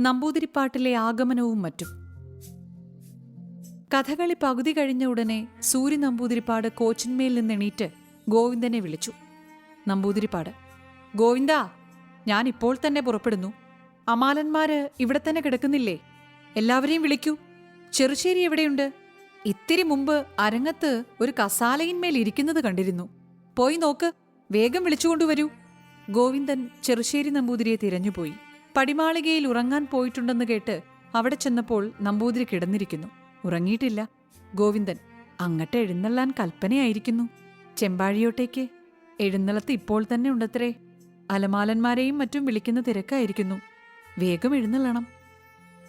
നമ്പൂതിരിപ്പാട്ടിലെ ആഗമനവും മറ്റും. കഥകളി പകുതി കഴിഞ്ഞ ഉടനെ സൂര്യ നമ്പൂതിരിപ്പാട് കോച്ചിന്മേൽ നിന്നെണീറ്റ് ഗോവിന്ദനെ വിളിച്ചു. നമ്പൂതിരിപ്പാട് ഗോവിന്ദ ഞാൻ ഇപ്പോൾ തന്നെ പുറപ്പെടുന്നു. അമാലന്മാര് ഇവിടെ തന്നെ കിടക്കുന്നില്ലേ? എല്ലാവരെയും വിളിക്കൂ. ചെറുശ്ശേരി എവിടെയുണ്ട്? ഇത്തിരി മുമ്പ് അരങ്ങത്ത് ഒരു കസാലയിന്മേൽ ഇരിക്കുന്നത് കണ്ടിരുന്നു. പോയി നോക്ക് വേഗം വിളിച്ചുകൊണ്ടുവരൂ. ഗോവിന്ദൻ ചെറുശ്ശേരി നമ്പൂതിരിയെ തിരഞ്ഞുപോയി. പടിമാളികയിൽ ഉറങ്ങാൻ പോയിട്ടുണ്ടെന്ന് കേട്ട് അവിടെ ചെന്നപ്പോൾ നമ്പൂതിരി കിടന്നിരിക്കുന്നു. ഉറങ്ങിയിട്ടില്ല. ഗോവിന്ദൻ അങ്ങട്ട് എഴുന്നള്ളാൻ കൽപ്പനയായിരിക്കുന്നു. ചെമ്പാഴിയോട്ടേക്ക്. എഴുന്നള്ളത്ത് ഇപ്പോൾ തന്നെ ഉണ്ടത്രേ. അലമാലന്മാരെയും മറ്റും വിളിക്കുന്ന തിരക്കായിരിക്കുന്നു. വേഗം എഴുന്നള്ളണം.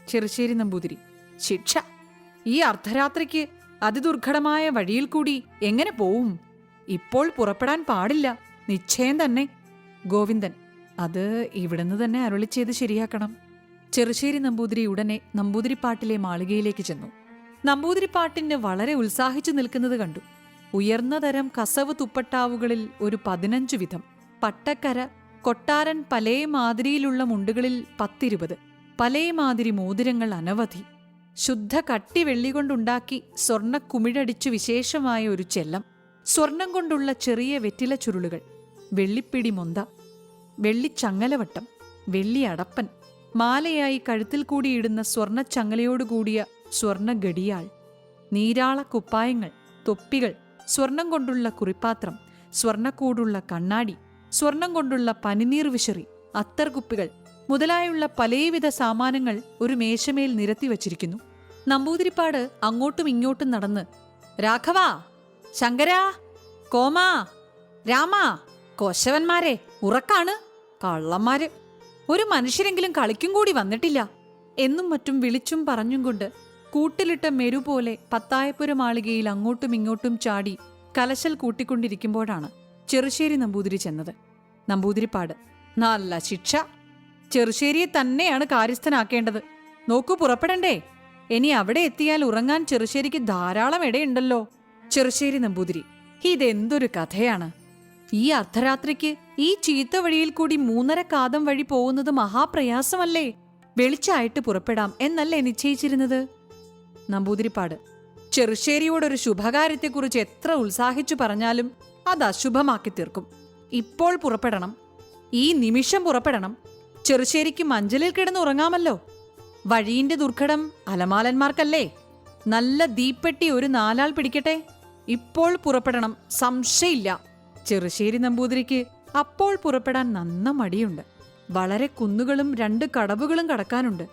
ചെറുശ്ശേരി നമ്പൂതിരി ശിക്ഷ! ഈ അർദ്ധരാത്രിക്ക് അതിദുർഘടമായ വഴിയിൽ കൂടി എങ്ങനെ പോവും? ഇപ്പോൾ പുറപ്പെടാൻ പാടില്ല. നിശ്ചയം തന്നെ. ഗോവിന്ദൻ അത് ഇവിടുന്ന് തന്നെ അരുളി ചെയ്ത് ശരിയാക്കണം. ചെറുശ്ശേരി നമ്പൂതിരി ഉടനെ നമ്പൂതിരിപ്പാട്ടിലെ മാളികയിലേക്ക് ചെന്നു. നമ്പൂതിരിപ്പാട്ടിന് വളരെ ഉത്സാഹിച്ചു നിൽക്കുന്നത് കണ്ടു. ഉയർന്ന തരം കസവ് തുപ്പട്ടാവുകളിൽ ഒരു പതിനഞ്ചു വിധം പട്ടക്കര കൊട്ടാരൻ പലേ മാതിരിയിലുള്ള മുണ്ടുകളിൽ പത്തിരുപത് പലേ മാതിരി മോതിരങ്ങൾ അനവധി ശുദ്ധ കട്ടി വെള്ളി കൊണ്ടുണ്ടാക്കി സ്വർണ കുമിഴടിച്ചു വിശേഷമായ ഒരു ചെല്ലം സ്വർണം കൊണ്ടുള്ള ചെറിയ വെറ്റില ചുരുളുകൾ വെള്ളിപ്പിടി മൊന്ത വെള്ളിച്ചങ്ങലവട്ടം വെള്ളി അടപ്പൻ മാലയായി കഴുത്തിൽ കൂടിയിടുന്ന സ്വർണച്ചങ്ങലയോടുകൂടിയ സ്വർണ ഗടിയാൾ നീരാള കുപ്പായങ്ങൾ തൊപ്പികൾ സ്വർണം കൊണ്ടുള്ള കുറിപ്പാത്രം സ്വർണക്കൂടുള്ള കണ്ണാടി സ്വർണം കൊണ്ടുള്ള പനിനീർ വിശറി അത്തർകുപ്പികൾ മുതലായുള്ള പലവിധ സാമാനങ്ങൾ ഒരു മേശമേൽ നിരത്തി വച്ചിരിക്കുന്നു. നമ്പൂതിരിപ്പാട് അങ്ങോട്ടും ഇങ്ങോട്ടും നടന്ന് രാഘവാ ശങ്കരാ കോമാ രാമാ കോശവന്മാരെ ഉറക്കാണ്? കള്ളന്മാര്. ഒരു മനുഷ്യരെങ്കിലും കളിക്കും കൂടി വന്നിട്ടില്ല. എന്നും മറ്റും വിളിച്ചും പറഞ്ഞും കൊണ്ട് കൂട്ടിലിട്ട മെരു പോലെ പത്തായപ്പുര മാളികയിൽ അങ്ങോട്ടും ഇങ്ങോട്ടും ചാടി കലശൽ കൂട്ടിക്കൊണ്ടിരിക്കുമ്പോഴാണ് ചെറുശ്ശേരി നമ്പൂതിരി ചെന്നത്. നമ്പൂതിരിപ്പാട് നല്ല ശിക്ഷ. ചെറുശ്ശേരിയെ തന്നെയാണ് കാര്യസ്ഥനാക്കേണ്ടത്. നോക്കൂ പുറപ്പെടണ്ടേ. ഇനി അവിടെ എത്തിയാൽ ഉറങ്ങാൻ ചെറുശ്ശേരിക്ക് ധാരാളം ഇടയുണ്ടല്ലോ. ചെറുശ്ശേരി നമ്പൂതിരി ഇതെന്തൊരു കഥയാണ്. ഈ അർദ്ധരാത്രിക്ക് ഈ ചീത്ത വഴിയിൽ കൂടി മൂന്നര കാതം വഴി പോകുന്നത് മഹാപ്രയാസമല്ലേ? വെളിച്ചായിട്ട് പുറപ്പെടാം എന്നല്ലേ നിശ്ചയിച്ചിരുന്നത്? നമ്പൂതിരിപ്പാട്. ചെറുശ്ശേരിയോടൊരു ശുഭകാര്യത്തെക്കുറിച്ച് എത്ര ഉത്സാഹിച്ചു പറഞ്ഞാലും അത് അശുഭമാക്കി തീർക്കും. ഇപ്പോൾ പുറപ്പെടണം. ഈ നിമിഷം പുറപ്പെടണം. ചെറുശ്ശേരിക്ക് മഞ്ചലിൽ കിടന്ന് ഉറങ്ങാമല്ലോ വഴിയിന്റെ ദുർഘടം അലമാലന്മാർക്കല്ലേ? നല്ല ദീപ്പെട്ടി ഒരു നാലാൾ പിടിക്കട്ടെ? ഇപ്പോൾ പുറപ്പെടണം. സംശയില്ല ചെറുശ്ശേരി നമ്പൂതിരിക്ക് അപ്പോൾ പുറപ്പെടാൻ നന്ന മടിയുണ്ട്. വളരെ കുന്നുകളും രണ്ട് കടവുകളും കടക്കാനുണ്ട്.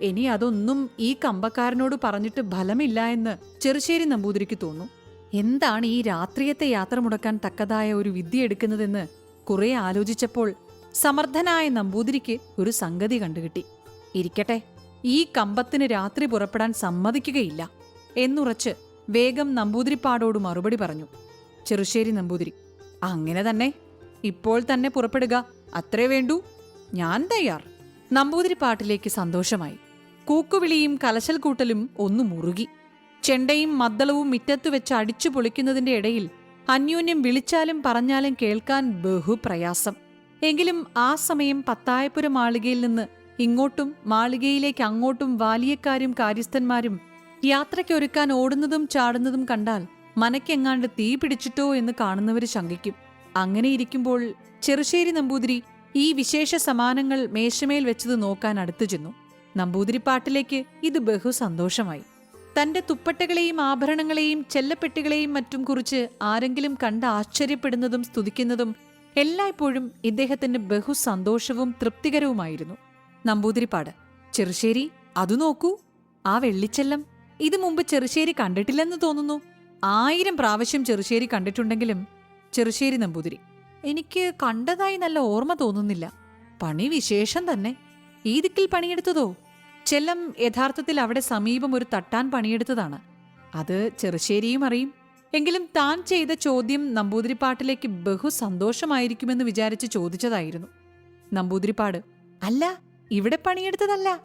ഇനി അതൊന്നും ഈ കമ്പക്കാരനോട് പറഞ്ഞിട്ട് ഫലമില്ല എന്ന് ചെറുശ്ശേരി നമ്പൂതിരിക്ക് തോന്നും. എന്താണ് ഈ രാത്രിയത്തെ യാത്ര മുടക്കാൻ തക്കതായ ഒരു വിദ്യ എടുക്കുന്നതെന്ന് കുറെ ആലോചിച്ചപ്പോൾ സമർത്ഥനായ നമ്പൂതിരിക്ക് ഒരു സംഗതി കണ്ടുകിട്ടി. ഇരിക്കട്ടെ ഈ കമ്പത്തിന് രാത്രി പുറപ്പെടാൻ സമ്മതിക്കുകയില്ല എന്നുറച്ച് വേഗം നമ്പൂതിരിപ്പാടോട് മറുപടി പറഞ്ഞു. ചെറുശ്ശേരി നമ്പൂതിരി അങ്ങനെ തന്നെ. ഇപ്പോൾ തന്നെ പുറപ്പെടുക. അത്രേ വേണ്ടൂ. ഞാൻ തയ്യാർ. നമ്പൂതിരിപ്പാട്ടിലേക്ക് സന്തോഷമായി. കൂക്കുവിളിയും കലശൽ കൂട്ടലും ഒന്നു മുറുകി. ചെണ്ടയും മദ്ദളവും മിറ്റത്തു വെച്ച് അടിച്ചു പൊളിക്കുന്നതിന്റെ ഇടയിൽ അന്യോന്യം വിളിച്ചാലും പറഞ്ഞാലും കേൾക്കാൻ ബഹുപ്രയാസം എങ്കിലും ആ സമയം പത്തായപ്പുര മാളികയിൽ നിന്ന് ഇങ്ങോട്ടും മാളികയിലേക്ക് അങ്ങോട്ടും വാലിയക്കാരും കാര്യസ്ഥന്മാരും യാത്രയ്ക്കൊരുക്കാൻ ഓടുന്നതും ചാടുന്നതും കണ്ടാൽ മനക്കെങ്ങാണ്ട് തീ പിടിച്ചിട്ടോ എന്ന് കാണുന്നവർ ശങ്കിക്കും. അങ്ങനെ ഇരിക്കുമ്പോൾ ചെറുശ്ശേരി നമ്പൂതിരി ഈ വിശേഷ സമാനങ്ങൾ മേശമേൽ വെച്ചത് നോക്കാൻ അടുത്തു ചെന്നു. നമ്പൂതിരിപ്പാട്ടിലേക്ക് ഇത് ബഹു സന്തോഷമായി തന്റെ തുപ്പട്ടകളെയും ആഭരണങ്ങളെയും ചെല്ലപ്പെട്ടികളെയും മറ്റും കുറിച്ച് ആരെങ്കിലും കണ്ട് ആശ്ചര്യപ്പെടുന്നതും സ്തുതിക്കുന്നതും എല്ലായ്പ്പോഴും ഇദ്ദേഹത്തിന് ബഹു സന്തോഷവും തൃപ്തികരവുമായിരുന്നു. നമ്പൂതിരിപ്പാട് ചെറുശ്ശേരി അതു നോക്കൂ. ആ വെള്ളിച്ചെല്ലം. ഇത് മുമ്പ് ചെറുശ്ശേരി കണ്ടിട്ടില്ലെന്ന് തോന്നുന്നു. ആയിരം പ്രാവശ്യം ചെറുശ്ശേരി കണ്ടിട്ടുണ്ടെങ്കിലും ചെറുശ്ശേരി നമ്പൂതിരി. എനിക്ക് കണ്ടതായി നല്ല ഓർമ്മ തോന്നുന്നില്ല. പണി വിശേഷം തന്നെ. ഈ ദിക്കിൽ പണിയെടുത്തതോ? ചെല്ലം യഥാർത്ഥത്തിൽ അവിടെ സമീപം ഒരു തട്ടാൻ പണിയെടുത്തതാണ്. അത് ചെറുശ്ശേരിയും അറിയും. എങ്കിലും താൻ ചെയ്ത ചോദ്യം നമ്പൂതിരിപ്പാട്ടിലേക്ക് ബഹു സന്തോഷമായിരിക്കുമെന്ന് വിചാരിച്ച് ചോദിച്ചതായിരുന്നു. നമ്പൂതിരിപ്പാട് അല്ല ഇവിടെ പണിയെടുത്തതല്ല.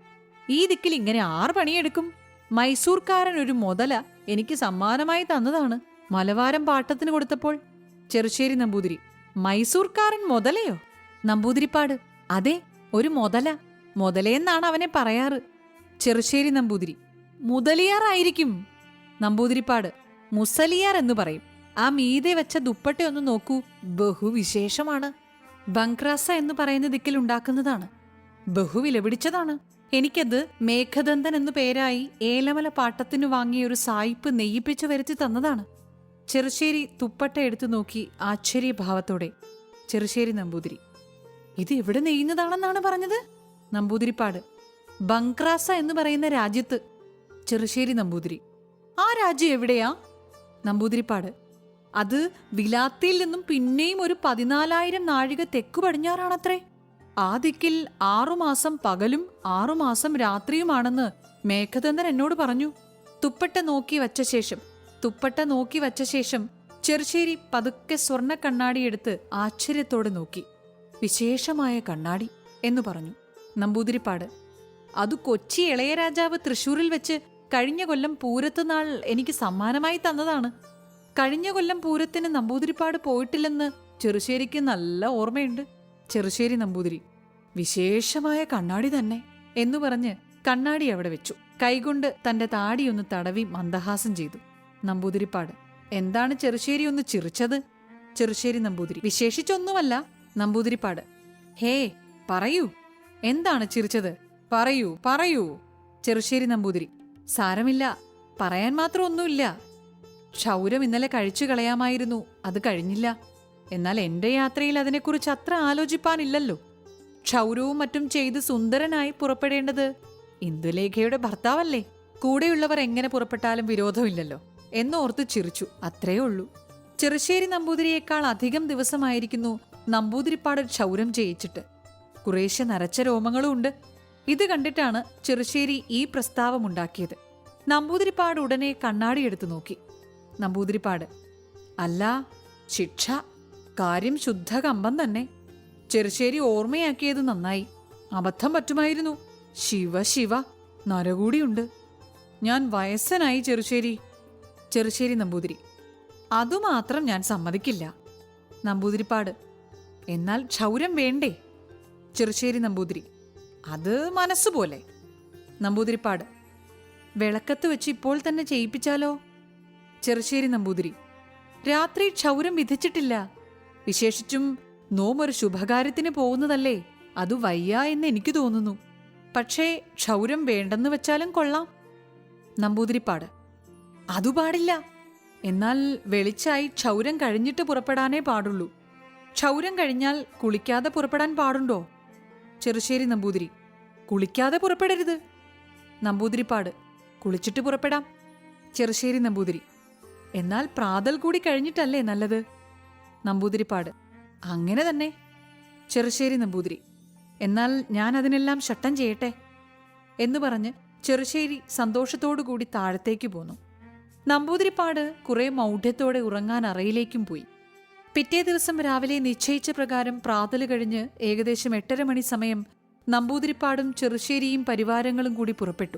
ഈ ദിക്കിൽ ഇങ്ങനെ ആറ് പണിയെടുക്കും. മൈസൂർക്കാരൻ ഒരു മുതല എനിക്ക് സമ്മാനമായി തന്നതാണ്. മലവാരം പാട്ടത്തിന് കൊടുത്തപ്പോൾ. ചെറുശ്ശേരി നമ്പൂതിരി. മൈസൂർക്കാരൻ മുതലയോ? നമ്പൂതിരിപ്പാട്. അതെ ഒരു മുതല. മുതലയെന്നാണ് അവനെ പറയാറ്. ചെറുശ്ശേരി നമ്പൂതിരി. മുതലിയാറായിരിക്കും. നമ്പൂതിരിപ്പാട്. മുസലിയാർ എന്ന് പറയും. ആ മീതെ വെച്ച ദുപ്പട്ട ഒന്ന് നോക്കൂ. ബഹുവിശേഷമാണ്. ബങ്ക്രാസ എന്ന് പറയുന്ന ദിക്കിൽ ഉണ്ടാക്കുന്നതാണ്. ബഹുവിലപിടിച്ചതാണ് എനിക്കത് മേഘദന്തൻ എന്നു പേരായി ഏലമല പാട്ടത്തിനു വാങ്ങിയ ഒരു സായിപ്പ് നെയ്യിപ്പിച്ചു വരുത്തി തന്നതാണ്. ചെറുശ്ശേരി തുപ്പട്ട എടുത്തു നോക്കി ആശ്ചര്യഭാവത്തോടെ. ചെറുശ്ശേരി നമ്പൂതിരി. ഇത് എവിടെ നെയ്യുന്നതാണെന്നാണ് പറഞ്ഞത്? നമ്പൂതിരിപ്പാട്. ബങ്ക്രാസ എന്ന് പറയുന്ന രാജ്യത്ത്. ചെറുശ്ശേരി നമ്പൂതിരി. ആ രാജ്യം എവിടെയാ? നമ്പൂതിരിപ്പാട്. അത് വിലാത്തിയിൽ നിന്നും പിന്നെയും ഒരു പതിനാലായിരം നാഴിക തെക്കു പടിഞ്ഞാറാണത്രേ. ആ ദിക്കിൽ ആറുമാസം പകലും ആറുമാസം രാത്രിയുമാണെന്ന് മേഘദന്തൻ എന്നോട് പറഞ്ഞു. തുപ്പട്ട നോക്കി വച്ച ശേഷം തുപ്പട്ട നോക്കി വച്ച ശേഷം ചെറുശ്ശേരി പതുക്കെ സ്വർണ കണ്ണാടി എടുത്ത് ആശ്ചര്യത്തോടെ നോക്കി. വിശേഷമായ കണ്ണാടി എന്നു പറഞ്ഞു. നമ്പൂതിരിപ്പാട് അത് കൊച്ചി ഇളയരാജാവ് തൃശൂരിൽ വെച്ച് കഴിഞ്ഞ കൊല്ലം പൂരത്തുനാൾ എനിക്ക് സമ്മാനമായി തന്നതാണ്. കഴിഞ്ഞ കൊല്ലം പൂരത്തിന് നമ്പൂതിരിപ്പാട് പോയിട്ടില്ലെന്ന് ചെറുശ്ശേരിക്ക് നല്ല ഓർമ്മയുണ്ട്. ചെറുശ്ശേരി നമ്പൂതിരി. വിശേഷമായ കണ്ണാടി തന്നെ എന്നു പറഞ്ഞ് കണ്ണാടി അവിടെ വെച്ചു. കൈകൊണ്ട് തന്റെ താടിയൊന്ന് തടവി മന്ദഹാസം ചെയ്തു. നമ്പൂതിരിപ്പാട് എന്താണ് ചെറുശ്ശേരി ഒന്ന് ചിറിച്ചത്? ചെറുശ്ശേരി നമ്പൂതിരി. വിശേഷിച്ചൊന്നുമല്ല നമ്പൂതിരിപ്പാട്. ഹേ പറയൂ. എന്താണ് ചിരിച്ചത് പറയൂ പറയൂ. ചെറുശ്ശേരി നമ്പൂതിരി. സാരമില്ല പറയാൻ മാത്രം ഒന്നുമില്ല. ക്ഷൗരം ഇന്നലെ കഴിച്ചു കളയാമായിരുന്നു അത് കഴിഞ്ഞില്ല. എന്നാൽ എന്റെ യാത്രയിൽ അതിനെക്കുറിച്ച് അത്ര ആലോചിപ്പാനില്ലല്ലോ. ക്ഷൗരവും മറ്റും ചെയ്ത് സുന്ദരനായി പുറപ്പെടേണ്ടത് ഇന്ദുലേഖയുടെ ഭർത്താവല്ലേ? കൂടെയുള്ളവർ എങ്ങനെ പുറപ്പെട്ടാലും വിരോധമില്ലല്ലോ. എന്നോർത്ത് ചിരിച്ചു. അത്രേ ഉള്ളൂ. ചെറുശ്ശേരി നമ്പൂതിരിയേക്കാൾ അധികം ദിവസമായിരിക്കുന്നു നമ്പൂതിരിപ്പാട് ക്ഷൗരം ചെയ്യിച്ചിട്ട് കുറേശ്ശെ നരച്ച രോമങ്ങളും ഉണ്ട്. ഇത് കണ്ടിട്ടാണ് ചെറുശ്ശേരി ഈ പ്രസ്താവമുണ്ടാക്കിയത്. നമ്പൂതിരിപ്പാട് ഉടനെ കണ്ണാടി എടുത്തു നോക്കി. നമ്പൂതിരിപ്പാട്. അല്ല ശിക്ഷ കാര്യം ശുദ്ധ കമ്പം തന്നെ. ചെറുശ്ശേരി ഓർമ്മയാക്കിയത് നന്നായി. അബദ്ധം പറ്റുമായിരുന്നു. ശിവ ശിവ നരകൂടിയുണ്ട്. ഞാൻ വയസ്സനായി ചെറുശ്ശേരി. ചെറുശ്ശേരി നമ്പൂതിരി. അതുമാത്രം ഞാൻ സമ്മതിക്കില്ല. നമ്പൂതിരിപ്പാട്. എന്നാൽ ക്ഷൗരം വേണ്ടേ? ചെറുശ്ശേരി നമ്പൂതിരി. അത് മനസ്സുപോലെ. നമ്പൂതിരിപ്പാട്. വിളക്കത്ത് വെച്ച് ഇപ്പോൾ തന്നെ ചെയ്യിപ്പിച്ചാലോ? ചെറുശ്ശേരി നമ്പൂതിരി. രാത്രി ക്ഷൗരം വിധിച്ചിട്ടില്ല. വിശേഷിച്ചും നോമൊരു ശുഭകാര്യത്തിന് പോകുന്നതല്ലേ? അത് വയ്യ എന്ന് എനിക്ക് തോന്നുന്നു. പക്ഷേ ക്ഷൗരം വേണ്ടെന്ന് വെച്ചാലും കൊള്ളാം. നമ്പൂതിരിപ്പാട്. അതു പാടില്ല. എന്നാൽ വെളിച്ചായി ക്ഷൗരം കഴിഞ്ഞിട്ട് പുറപ്പെടാനേ പാടുള്ളൂ. ക്ഷൗരം കഴിഞ്ഞാൽ കുളിക്കാതെ പുറപ്പെടാൻ പാടുണ്ടോ? ചെറുശ്ശേരി നമ്പൂതിരി. കുളിക്കാതെ പുറപ്പെടരുത്. നമ്പൂതിരിപ്പാട്. കുളിച്ചിട്ട് പുറപ്പെടാം. ചെറുശ്ശേരി നമ്പൂതിരി. എന്നാൽ പ്രാതൽ കൂടി കഴിഞ്ഞിട്ടല്ലേ നല്ലത്? നമ്പൂതിരിപ്പാട്. അങ്ങനെ തന്നെ. ചെറുശ്ശേരി നമ്പൂതിരി. എന്നാൽ ഞാൻ അതിനെല്ലാം ഷട്ടം ചെയ്യട്ടെ? എന്ന് പറഞ്ഞ് ചെറുശ്ശേരി സന്തോഷത്തോടുകൂടി താഴത്തേക്ക് പോന്നു. നമ്പൂതിരിപ്പാട് കുറെ മൗഢ്യത്തോടെ ഉറങ്ങാൻ അറയിലേക്കും പോയി. പിറ്റേ ദിവസം രാവിലെ നിശ്ചയിച്ച പ്രകാരം പ്രാതൽ കഴിഞ്ഞ് ഏകദേശം എട്ടര മണി സമയം നമ്പൂതിരിപ്പാടും ചെറുശ്ശേരിയും പരിവാരങ്ങളും കൂടി പുറപ്പെട്ടു.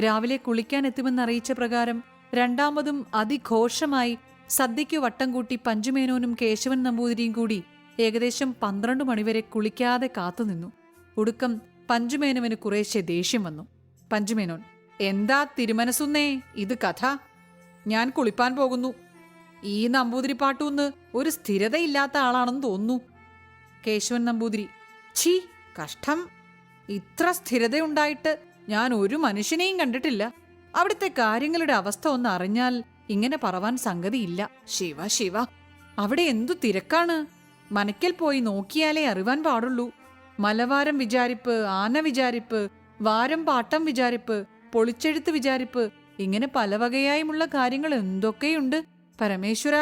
രാവിലെ കുളിക്കാൻ എത്തുമെന്നറിയിച്ച പ്രകാരം രണ്ടാമതും അതിഘോഷമായി സദ്യയ്ക്ക് വട്ടം കൂട്ടി പഞ്ചുമേനോനും കേശവൻ നമ്പൂതിരിയും കൂടി ഏകദേശം പന്ത്രണ്ട് മണിവരെ കുളിക്കാതെ കാത്തുനിന്നു. ഒടുക്കം പഞ്ചുമേനോവിന് കുറേശ്ശെ ദേഷ്യം വന്നു. പഞ്ചുമേനോൻ എന്താ തിരുമനസുന്നേ ഇത് കഥ. ഞാൻ കുളിപ്പാൻ പോകുന്നു. ഈ നമ്പൂതിരി നമ്പൂതിരിപ്പാട്ടൂന്ന് ഒരു സ്ഥിരതയില്ലാത്ത ആളാണെന്ന് തോന്നുന്നു. കേശവൻ നമ്പൂതിരി ഛീ കഷ്ടം. ഇത്ര സ്ഥിരതയുണ്ടായിട്ട് ഞാൻ ഒരു മനുഷ്യനെയും കണ്ടിട്ടില്ല. അവിടുത്തെ കാര്യങ്ങളുടെ അവസ്ഥ ഒന്ന് അറിഞ്ഞാൽ ഇങ്ങനെ പറവാൻ സംഗതിയില്ല. ശിവ ശിവ അവിടെ എന്തു തിരക്കാണ്? മനക്കൽ പോയി നോക്കിയാലേ അറിവാൻ പാടുള്ളൂ. മലവാരം വിചാരിപ്പ് ആന വിചാരിപ്പ് വാരം പാട്ടം വിചാരിപ്പ് പൊളിച്ചെഴുത്ത് വിചാരിപ്പ് ഇങ്ങനെ പല വകയായുമുള്ള കാര്യങ്ങൾ എന്തൊക്കെയുണ്ട്? പരമേശ്വര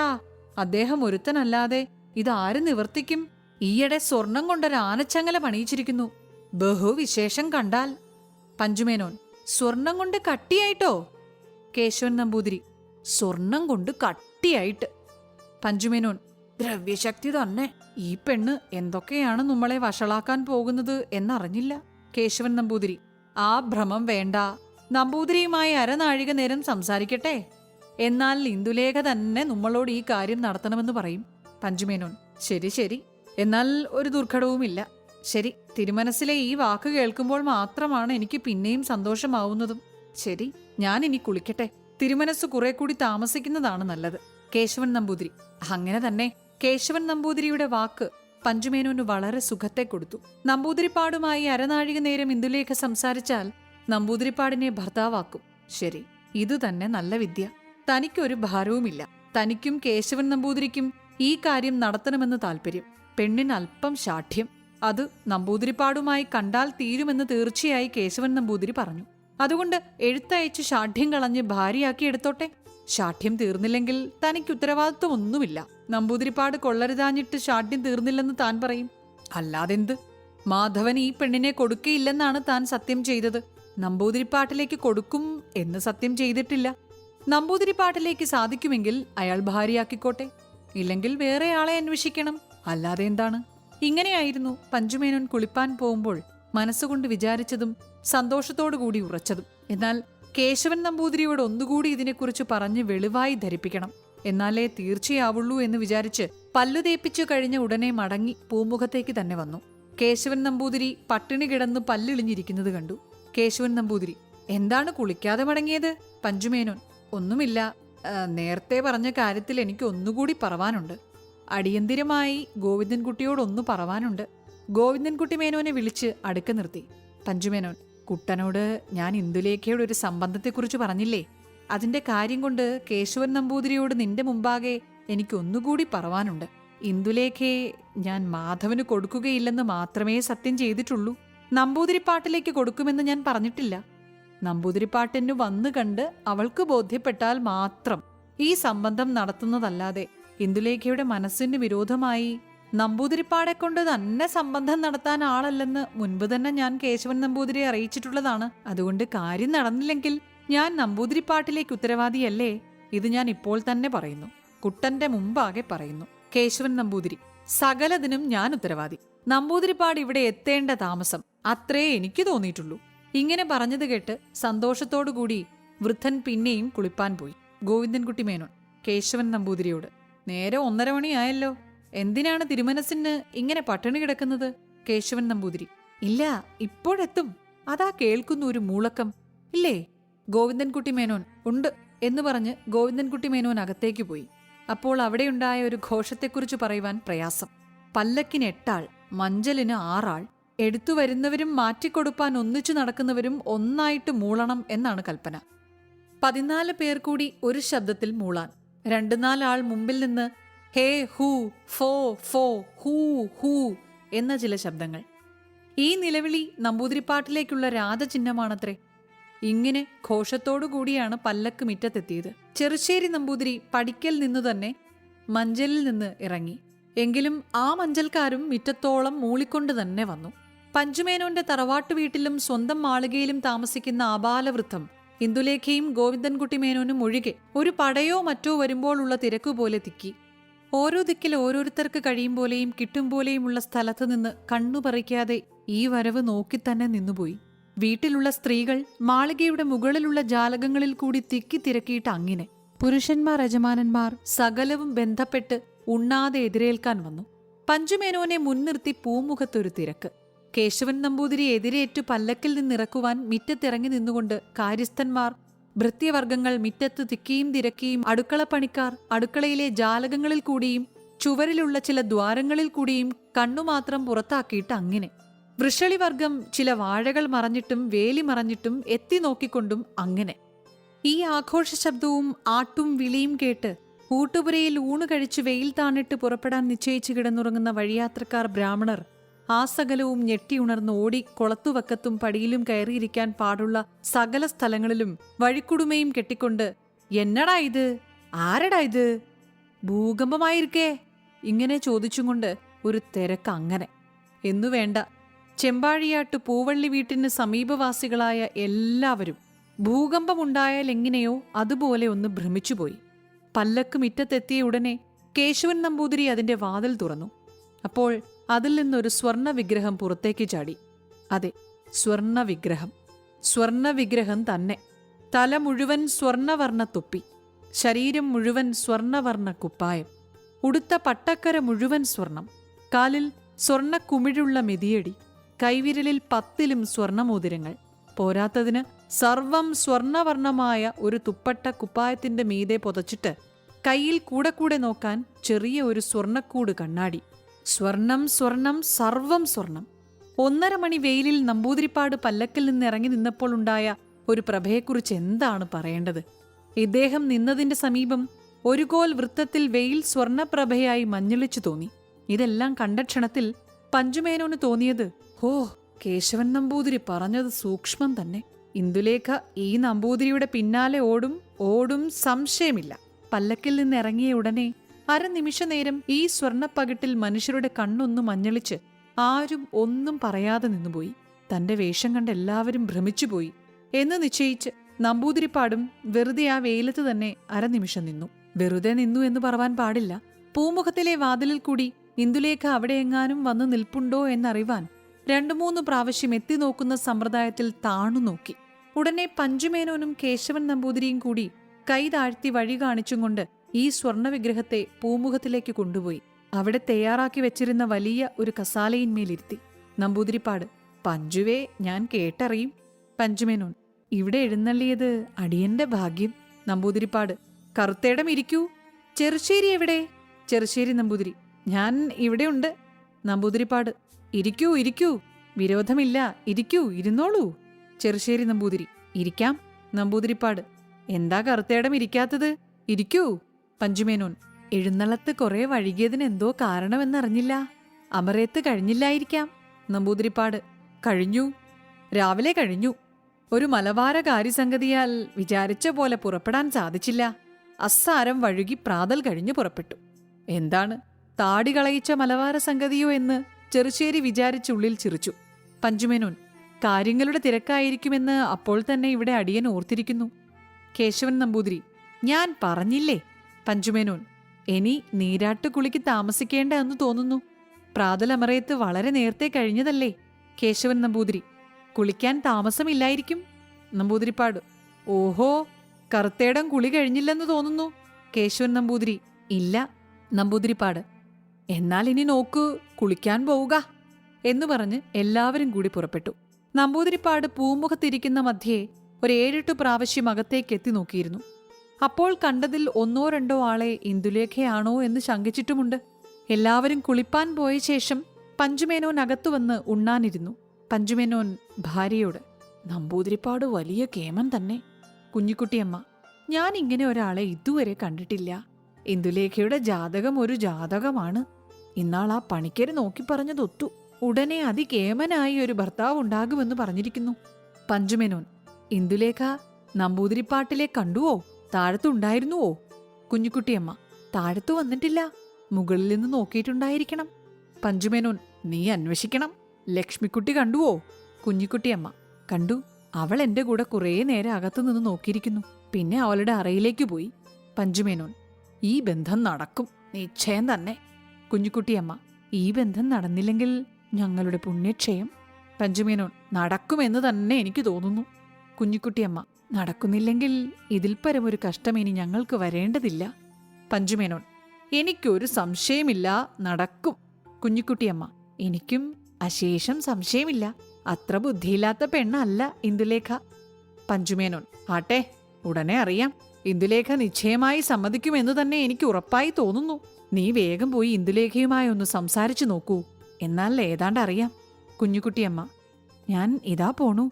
അദ്ദേഹം ഒരുത്തനല്ലാതെ ഇതാര് നിവർത്തിക്കും? ഈയിടെ സ്വർണം കൊണ്ടൊരു ആനച്ചങ്ങല പണിയിച്ചിരിക്കുന്നു. ബഹുവിശേഷം കണ്ടാൽ. പഞ്ചുമേനോൻ സ്വർണം കൊണ്ട് കട്ടിയായിട്ടോ? കേശവൻ നമ്പൂതിരി സ്വർണം കൊണ്ട് കട്ടിയായിട്ട്. പഞ്ചുമേനോൻ ദ്രവ്യശക്തി തന്നെ. ഈ പെണ്ണ് എന്തൊക്കെയാണ് നമ്മളെ വഷളാക്കാൻ പോകുന്നത് എന്നറിഞ്ഞില്ല. കേശവൻ നമ്പൂതിരി ആ ഭ്രമം വേണ്ട. നമ്പൂതിരിയുമായി അരനാഴിക നേരം സംസാരിക്കട്ടെ. എന്നാൽ ഇന്ദുലേഖ തന്നെ നമ്മളോട് ഈ കാര്യം നടത്തണമെന്ന് പറയും. പഞ്ചുമേനോൻ ശരി ശരി. എന്നാൽ ഒരു ദുർഘടവുമില്ല. ശരി തിരുമനസിലെ ഈ വാക്ക് കേൾക്കുമ്പോൾ മാത്രമാണ് എനിക്ക് പിന്നെയും സന്തോഷമാവുന്നതും. ശരി ഞാൻ ഇനി കുളിക്കട്ടെ. തിരുമനസ് കുറെ കൂടി താമസിക്കുന്നതാണ് നല്ലത്. കേശവൻ നമ്പൂതിരി. അങ്ങനെ തന്നെ കേശവൻ നമ്പൂതിരിയുടെ വാക്ക് പഞ്ചുമേനോന് വളരെ സുഖത്തെ കൊടുത്തു. നമ്പൂതിരിപ്പാടുമായി അരനാഴിക നേരം ഇന്ദുലേഖ സംസാരിച്ചാൽ നമ്പൂതിരിപ്പാടിനെ ഭർത്താവാക്കും. ശരി ഇതുതന്നെ നല്ല വിദ്യ. തനിക്കൊരു ഭാരവുമില്ല. തനിക്കും കേശവൻ നമ്പൂതിരിക്കും ഈ കാര്യം നടത്തണമെന്ന് താല്പര്യം പെണ്ണിന് അല്പം ശാഠ്യം. അത് നമ്പൂതിരിപ്പാടുമായി കണ്ടാൽ തീരുമെന്ന് തീർച്ചയായി കേശവൻ നമ്പൂതിരി പറഞ്ഞു. അതുകൊണ്ട് എഴുത്തയച്ച് ഷാഠ്യം കളഞ്ഞ് ഭാര്യയാക്കി എടുത്തോട്ടെ. ഷാഠ്യം തീർന്നില്ലെങ്കിൽ തനിക്ക് ഉത്തരവാദിത്വം ഒന്നുമില്ല നമ്പൂതിരിപ്പാട് കൊള്ളരുതാഞ്ഞിട്ട് ഷാഠ്യം തീർന്നില്ലെന്ന് താൻ പറയും. അല്ലാതെന്ത്? മാധവൻ ഈ പെണ്ണിനെ കൊടുക്കയില്ലെന്നാണ് താൻ സത്യം ചെയ്തത്. നമ്പൂതിരിപ്പാട്ടിലേക്ക് കൊടുക്കും എന്ന് സത്യം ചെയ്തിട്ടില്ല. നമ്പൂതിരിപ്പാട്ടിലേക്ക് സാധിക്കുമെങ്കിൽ അയാൾ ഭാര്യയാക്കിക്കോട്ടെ. ഇല്ലെങ്കിൽ വേറെ ആളെ അന്വേഷിക്കണം. അല്ലാതെ എന്താണ്? ഇങ്ങനെയായിരുന്നു പഞ്ചുമേനോൻ കുളിപ്പാൻ പോകുമ്പോൾ മനസ്സുകൊണ്ട് വിചാരിച്ചതും സന്തോഷത്തോടു കൂടി ഉറച്ചതും. എന്നാൽ കേശവൻ നമ്പൂതിരിയോട് ഒന്നുകൂടി ഇതിനെക്കുറിച്ച് പറഞ്ഞ് വെളിവായി ധരിപ്പിക്കണം. എന്നാലേ തീർച്ചയാവുള്ളൂ എന്ന് വിചാരിച്ച് പല്ലു തേപ്പിച്ചു കഴിഞ്ഞ ഉടനെ മടങ്ങി പൂമുഖത്തേക്ക് തന്നെ വന്നു. കേശവൻ നമ്പൂതിരി പട്ടിണി കിടന്ന് പല്ലിളിഞ്ഞിരിക്കുന്നത് കണ്ടു. കേശവൻ നമ്പൂതിരി എന്താണ് കുളിക്കാതെ മടങ്ങിയത്? പഞ്ചുമേനോൻ ഒന്നുമില്ല. നേരത്തെ പറഞ്ഞ കാര്യത്തിൽ എനിക്ക് ഒന്നുകൂടി പറവാനുണ്ട്. അടിയന്തിരമായി ഗോവിന്ദൻകുട്ടിയോടൊന്നു പറവാനുണ്ട്. ഗോവിന്ദൻകുട്ടി മേനോനെ വിളിച്ച് അടുക്ക നിർത്തി. പഞ്ചുമേനോൻ കുട്ടനോട് ഞാൻ ഇന്ദുലേഖയുടെ ഒരു സംബന്ധത്തെക്കുറിച്ച് പറഞ്ഞില്ലേ? അതിന്റെ കാര്യം കൊണ്ട് കേശവൻ നമ്പൂതിരിയോട് നിന്റെ മുമ്പാകെ എനിക്കൊന്നുകൂടി പറവാനുണ്ട്. ഇന്ദുലേഖയെ ഞാൻ മാധവന് കൊടുക്കുകയില്ലെന്ന് മാത്രമേ സത്യം ചെയ്തിട്ടുള്ളൂ. നമ്പൂതിരിപ്പാട്ടിലേക്ക് കൊടുക്കുമെന്ന് ഞാൻ പറഞ്ഞിട്ടില്ല. നമ്പൂതിരിപ്പാട്ടിന് വന്നു കണ്ട് അവൾക്ക് ബോധ്യപ്പെട്ടാൽ മാത്രം ഈ സംബന്ധം നടത്തുന്നതല്ലാതെ ഇന്ദുലേഖയുടെ മനസ്സിന് വിരോധമായി നമ്പൂതിരിപ്പാടെ കൊണ്ട് തന്നെ സംബന്ധം നടത്താൻ ആളല്ലെന്ന് മുൻപ് തന്നെ ഞാൻ കേശവൻ നമ്പൂതിരിയെ അറിയിച്ചിട്ടുള്ളതാണ്. അതുകൊണ്ട് കാര്യം നടന്നില്ലെങ്കിൽ ഞാൻ നമ്പൂതിരിപ്പാട്ടിലേക്ക് ഉത്തരവാദിയല്ലേ? ഇത് ഞാൻ ഇപ്പോൾ തന്നെ പറയുന്നു. കുട്ടന്റെ മുമ്പാകെ പറയുന്നു. കേശവൻ നമ്പൂതിരി സകലതിനും ഞാൻ ഉത്തരവാദി. നമ്പൂതിരിപ്പാട് ഇവിടെ എത്തേണ്ട താമസം അത്രേ എനിക്ക് തോന്നിയിട്ടുള്ളൂ. ഇങ്ങനെ പറഞ്ഞത് കേട്ട് സന്തോഷത്തോടുകൂടി വൃദ്ധൻ പിന്നെയും കുളിപ്പാൻ പോയി. ഗോവിന്ദൻകുട്ടി മേനോൻ കേശവൻ നമ്പൂതിരിയോട്. നേരെ ഒന്നര മണിയായല്ലോ. എന്തിനാണ് തിരുമനസിന് ഇങ്ങനെ പട്ടിണി കിടക്കുന്നത്? കേശവൻ നമ്പൂതിരി. ഇല്ല ഇപ്പോഴെത്തും. അതാ കേൾക്കുന്നു ഒരു മൂളക്കം. ഇല്ലേ? ഗോവിന്ദൻകുട്ടി മേനോൻ ഉണ്ട് എന്ന് പറഞ്ഞ് ഗോവിന്ദൻകുട്ടി മേനോൻ അകത്തേക്ക് പോയി. അപ്പോൾ അവിടെയുണ്ടായ ഒരു ഘോഷത്തെക്കുറിച്ച് പറയുവാൻ പ്രയാസം. പല്ലക്കിന് എട്ടാൾ മഞ്ചലിന് ആറാൾ എടുത്തു വരുന്നവരും മാറ്റിക്കൊടുപ്പാൻ ഒന്നിച്ചു നടക്കുന്നവരും ഒന്നായിട്ട് മൂളണം എന്നാണ് കൽപ്പന. പതിനാല് പേർ കൂടി ഒരു ശബ്ദത്തിൽ മൂളാൻ. രണ്ടു നാലാൾ മുമ്പിൽ നിന്ന് ഹേ ഹൂ ഫോ ഫോ ഹൂ ഹൂ എന്ന ചില ശബ്ദങ്ങൾ. ഈ നിലവിളി നമ്പൂതിരിപ്പാട്ടിലേക്കുള്ള രാധചിഹ്നമാണത്രേ. ഇങ്ങനെ ഘോഷത്തോടു കൂടിയാണ് പല്ലക്ക് മിറ്റത്തെത്തിയത്. ചെറുശ്ശേരി നമ്പൂതിരി പടിക്കൽ നിന്നു തന്നെ മഞ്ചലിൽ നിന്ന് ഇറങ്ങി. എങ്കിലും ആ മഞ്ചൽക്കാരും മിറ്റത്തോളം മൂളിക്കൊണ്ട് തന്നെ വന്നു. പഞ്ചുമേനോന്റെ തറവാട്ടു വീട്ടിലും സ്വന്തം മാളികയിലും താമസിക്കുന്ന ആബാലവൃദ്ധം ഇന്ദുലേഖയും ഗോവിന്ദൻകുട്ടിമേനോനും ഒഴികെ ഒരു പടയോ മറ്റോ വരുമ്പോഴുള്ള തിരക്കുപോലെ തിക്കി. ഓരോ ദിക്കിൽ ഓരോരുത്തർക്ക് കഴിയും പോലെയും കിട്ടും പോലെയുമുള്ള സ്ഥലത്ത് നിന്ന് കണ്ണു പറിക്കാതെ ഈ വരവ് നോക്കി തന്നെ നിന്നുപോയി. വീട്ടിലുള്ള സ്ത്രീകൾ മാളികയുടെ മുകളിലുള്ള ജാലകങ്ങളിൽ കൂടി തിക്കി തിരക്കിയിട്ട് അങ്ങനെ. പുരുഷന്മാർ യജമാനന്മാർ സകലവും ബന്ധപ്പെട്ട് ഉണ്ണാതെ എതിരേൽക്കാൻ വന്നു. പഞ്ചുമേനോനെ മുൻനിർത്തി പൂമുഖത്തൊരു തിരക്ക്. കേശവൻ നമ്പൂതിരി എതിരേറ്റു പല്ലക്കിൽ നിന്നിറക്കുവാൻ മിറ്റത്തിറങ്ങി നിന്നുകൊണ്ട് കാര്യസ്ഥന്മാർ ഭൃത്യവർഗങ്ങൾ മിറ്റത്ത് തിക്കിയും തിരക്കിയും അടുക്കളപ്പണിക്കാർ അടുക്കളയിലെ ജാലകങ്ങളിൽ കൂടിയും ചുവരിലുള്ള ചില ദ്വാരങ്ങളിൽ കൂടിയും കണ്ണുമാത്രം പുറത്താക്കിയിട്ട് അങ്ങനെ. വൃഷളിവർഗം ചില വാഴകൾ മറഞ്ഞിട്ടും വേലി മറഞ്ഞിട്ടും എത്തി നോക്കിക്കൊണ്ടും അങ്ങനെ. ഈ ആഘോഷ ശബ്ദവും ആട്ടും വിളിയും കേട്ട് കൂട്ടുപുരയിൽ ഊണ് കഴിച്ച് വെയിൽ താണിട്ട് പുറപ്പെടാൻ നിശ്ചയിച്ചു കിടന്നുറങ്ങുന്ന വഴിയാത്രക്കാർ ബ്രാഹ്മണർ ആ സകലവും ഞെട്ടിയുണർന്ന് ഓടി കൊളത്തുവക്കത്തും പടിയിലും കയറിയിരിക്കാൻ പാടുള്ള സകല സ്ഥലങ്ങളിലും വഴിക്കുടുമയും കെട്ടിക്കൊണ്ട് എന്നടാ ഇത്? ആരടാ ഇത്? ഭൂകമ്പമായിരിക്കേ? ഇങ്ങനെ ചോദിച്ചുകൊണ്ട് ഒരു തിരക്ക് അങ്ങനെ. എന്നു വേണ്ട. ചെമ്പാഴിയാട്ട് പൂവള്ളി വീട്ടിന് സമീപവാസികളായ എല്ലാവരും ഭൂകമ്പമുണ്ടായാൽ എങ്ങനെയോ അതുപോലെ ഒന്ന് ഭ്രമിച്ചുപോയി. പല്ലക്ക് മുറ്റത്തെത്തിയ ഉടനെ കേശവൻ നമ്പൂതിരി അതിന്റെ വാതിൽ തുറന്നു. അപ്പോൾ അതിൽ നിന്നൊരു സ്വർണ വിഗ്രഹം പുറത്തേക്ക് ചാടി. അതെ സ്വർണ വിഗ്രഹം സ്വർണ വിഗ്രഹം തന്നെ. തല മുഴുവൻ സ്വർണവർണ തൊപ്പി. ശരീരം മുഴുവൻ സ്വർണവർണ കുപ്പായം. ഉടുത്ത പട്ടക്കര മുഴുവൻ സ്വർണം. കാലിൽ സ്വർണ കുമിഴുള്ള മെതിയടി. കൈവിരലിൽ പത്തിലും സ്വർണമോതിരങ്ങൾ. പോരാത്തതിന് സർവം സ്വർണവർണമായ ഒരു തുപ്പട്ട കുപ്പായത്തിന്റെ മീതെ പുതച്ചിട്ട് കയ്യിൽ കൂടെ കൂടെ നോക്കാൻ ചെറിയ ഒരു സ്വർണക്കൂട് കണ്ണാടി. സ്വർണം സ്വർണം സർവം സ്വർണം. ഒന്നര മണി വെയിലിൽ നമ്പൂതിരിപ്പാട് പല്ലക്കിൽ നിന്ന് ഇറങ്ങി നിന്നപ്പോൾ ഉണ്ടായ ഒരു പ്രഭയെക്കുറിച്ച് എന്താണ് പറയേണ്ടത്? ഇദ്ദേഹം നിന്നതിന്റെ സമീപം ഒരു കോൽ വൃത്തത്തിൽ വെയിൽ സ്വർണപ്രഭയായി മഞ്ഞളിച്ചു തോന്നി. ഇതെല്ലാം കണ്ട ക്ഷണത്തിൽ പഞ്ചുമേനോന് തോന്നിയത് ഹോ കേശവൻ നമ്പൂതിരി പറഞ്ഞത് സൂക്ഷ്മം തന്നെ. ഇന്ദുലേഖ ഈ നമ്പൂതിരിയുടെ പിന്നാലെ ഓടും ഓടും സംശയമില്ല. പല്ലക്കിൽ നിന്ന് ഇറങ്ങിയ ഉടനെ അരനിമിഷ നേരം ഈ സ്വർണപ്പകിട്ടിൽ മനുഷ്യരുടെ കണ്ണൊന്ന് മഞ്ഞളിച്ച് ആരും ഒന്നും പറയാതെ നിന്നുപോയി. തന്റെ വേഷം കണ്ട് എല്ലാവരും ഭ്രമിച്ചുപോയി. എന്ന് നിശ്ചയിച്ച് നമ്പൂതിരിപ്പാടും വെറുതെ ആ വെയിലത്ത് തന്നെ അരനിമിഷം നിന്നു. വെറുതെ നിന്നു എന്ന് പറവാൻ പാടില്ല. പൂമുഖത്തിലെ വാതിലിൽ കൂടി ഇന്ദുലേഖ അവിടെയെങ്ങാനും വന്നു നിൽപ്പുണ്ടോ എന്നറിവാൻ രണ്ടു മൂന്ന് പ്രാവശ്യം എത്തി നോക്കുന്ന സമ്പ്രദായത്തിൽ താണു നോക്കി. ഉടനെ പഞ്ചുമേനോനും കേശവൻ നമ്പൂതിരിയും കൂടി കൈ താഴ്ത്തി വഴി കാണിച്ചും കൊണ്ട് ഈ സ്വർണവിഗ്രഹത്തെ പൂമുഖത്തിലേക്ക് കൊണ്ടുപോയി അവിടെ തയ്യാറാക്കി വെച്ചിരുന്ന വലിയ ഒരു കസാലയിന്മേലിരുത്തി. നമ്പൂതിരിപ്പാട് പഞ്ചുവേ ഞാൻ കേട്ടറിയും. പഞ്ചുമേനോൻ ഇവിടെ എഴുന്നള്ളിയത് അടിയന്റെ ഭാഗ്യം. നമ്പൂതിരിപ്പാട് കറുത്തേടം ഇരിക്കൂ. ചെറുശ്ശേരി എവിടെ? ചെറുശ്ശേരി നമ്പൂതിരി ഞാൻ ഇവിടെയുണ്ട്. നമ്പൂതിരിപ്പാട് ഇരിക്കൂ ഇരിക്കൂ. വിരോധമില്ല ഇരിക്കൂ ഇരുന്നോളൂ. ചെറുശ്ശേരി നമ്പൂതിരി ഇരിക്കാം. നമ്പൂതിരിപ്പാട് എന്താ കറുത്തേടം ഇരിക്കാത്തത്? ഇരിക്കൂ. പഞ്ചുമേനോൻ എഴുന്നള്ളത്ത് കുറെ വഴുകിയതിന് എന്തോ കാരണമെന്നറിഞ്ഞില്ല. അമരേത്ത് കഴിഞ്ഞില്ലായിരിക്കാം. നമ്പൂതിരിപ്പാട് കഴിഞ്ഞു. രാവിലെ കഴിഞ്ഞു. ഒരു മലബാര കാര്യസംഗതിയാൽ വിചാരിച്ച പോലെ പുറപ്പെടാൻ സാധിച്ചില്ല. അസ്സാരം വഴുകി പ്രാതൽ കഴിഞ്ഞു പുറപ്പെട്ടു. എന്താണ്? താടി കളയിച്ച മലബാര സംഗതിയോ എന്ന് ചെറുശ്ശേരി വിചാരിച്ചുള്ളിൽ ചിരിച്ചു പഞ്ചുമേനോൻ കാര്യങ്ങളുടെ തിരക്കായിരിക്കുമെന്ന് അപ്പോൾ തന്നെ ഇവിടെ അടിയൻ ഓർത്തിരിക്കുന്നു. കേശവൻ നമ്പൂതിരി ഞാൻ പറഞ്ഞില്ലേ? പഞ്ചുമേനോൻ ഇനി നീരാട്ടുകുളിക്ക് താമസിക്കേണ്ട എന്ന് തോന്നുന്നു. പ്രാതലമറയത്ത് വളരെ നേരത്തെ കഴിഞ്ഞതല്ലേ? കേശവൻ നമ്പൂതിരി കുളിക്കാൻ താമസമില്ലായിരിക്കും? നമ്പൂതിരിപ്പാട് ഓഹോ കറുത്തേടം കുളി കഴിഞ്ഞില്ലെന്ന് തോന്നുന്നു. കേശവൻ നമ്പൂതിരി ഇല്ല. നമ്പൂതിരിപ്പാട് എന്നാൽ ഇനി നോക്ക് കുളിക്കാൻ പോവുക. എന്ന് പറഞ്ഞ് എല്ലാവരും കൂടി പുറപ്പെട്ടു. നമ്പൂതിരിപ്പാട് പൂമുഖത്തിരിക്കുന്ന മധ്യേ ഒരു ഏഴെട്ട് പ്രാവശ്യം അകത്തേക്ക് എത്തി നോക്കിയിരുന്നു. അപ്പോൾ കണ്ടതിൽ ഒന്നോ രണ്ടോ ആളെ ഇന്ദുലേഖയാണോ എന്ന് ശങ്കിച്ചിട്ടുമുണ്ട്. എല്ലാവരും കുളിപ്പാൻ പോയ ശേഷം പഞ്ചുമേനോൻ അകത്തു വന്ന് ഉണ്ണാനിരുന്നു. പഞ്ചുമേനോൻ ഭാര്യയോട് നമ്പൂതിരിപ്പാട് വലിയ കേമൻ തന്നെ. കുഞ്ഞിക്കുട്ടിയമ്മ ഞാൻ ഇങ്ങനെ ഒരാളെ ഇതുവരെ കണ്ടിട്ടില്ല. ഇന്ദുലേഖയുടെ ജാതകം ഒരു ജാതകമാണ്. ഇന്നാൾ ആ പണിക്കര് നോക്കി പറഞ്ഞതൊത്തു. ഉടനെ അതികേമനായി ഒരു ഭർത്താവ് ഉണ്ടാകുമെന്ന് പറഞ്ഞിരിക്കുന്നു. പഞ്ചുമേനോൻ ഇന്ദുലേഖ നമ്പൂതിരിപ്പാട്ടിലെ കണ്ടുവോ? താഴത്തുണ്ടായിരുന്നുവോ? കുഞ്ഞിക്കുട്ടിയമ്മ താഴത്തു വന്നിട്ടില്ല. മുകളിൽ നിന്ന് നോക്കിയിട്ടുണ്ടായിരിക്കണം. പഞ്ചുമേനോൻ നീ അന്വേഷിക്കണം. ലക്ഷ്മിക്കുട്ടി കണ്ടുവോ? കുഞ്ഞിക്കുട്ടിയമ്മ കണ്ടു. അവൾ എന്റെ കൂടെ കുറേ നേരം അകത്തുനിന്ന് നോക്കിയിരിക്കുന്നു. പിന്നെ അവളുടെ അറയിലേക്ക് പോയി. പഞ്ചുമേനോൻ ഈ ബന്ധം നടക്കും. നിശ്ചയം തന്നെ. കുഞ്ഞിക്കുട്ടിയമ്മ ഈ ബന്ധം നടന്നില്ലെങ്കിൽ ഞങ്ങളുടെ പുണ്യക്ഷയം. പഞ്ചുമേനോൻ നടക്കുമെന്ന് തന്നെ എനിക്ക് തോന്നുന്നു. കുഞ്ഞിക്കുട്ടിയമ്മ നടക്കുന്നില്ലെങ്കിൽ ഇതിൽ പരമൊരു കഷ്ടം ഇനി ഞങ്ങൾക്ക് വരേണ്ടതില്ല. പഞ്ചുമേനോൻ എനിക്കൊരു സംശയമില്ല. നടക്കും. കുഞ്ഞിക്കുട്ടിയമ്മ എനിക്കും അശേഷം സംശയമില്ല. അത്ര ബുദ്ധിയില്ലാത്ത പെണ്ണല്ല ഇന്ദുലേഖ. പഞ്ചുമേനോൻ ആട്ടെ ഉടനെ അറിയാം. ഇന്ദുലേഖ നിശ്ചയമായി സമ്മതിക്കുമെന്ന് തന്നെ എനിക്ക് ഉറപ്പായി തോന്നുന്നു. നീ വേഗം പോയി ഇന്ദുലേഖയുമായി ഒന്ന് സംസാരിച്ചു നോക്കൂ. എന്നാൽ ഏതാണ്ട് അറിയാം. കുഞ്ഞുകുട്ടിയമ്മ ഞാൻ ഇതാ പോണു.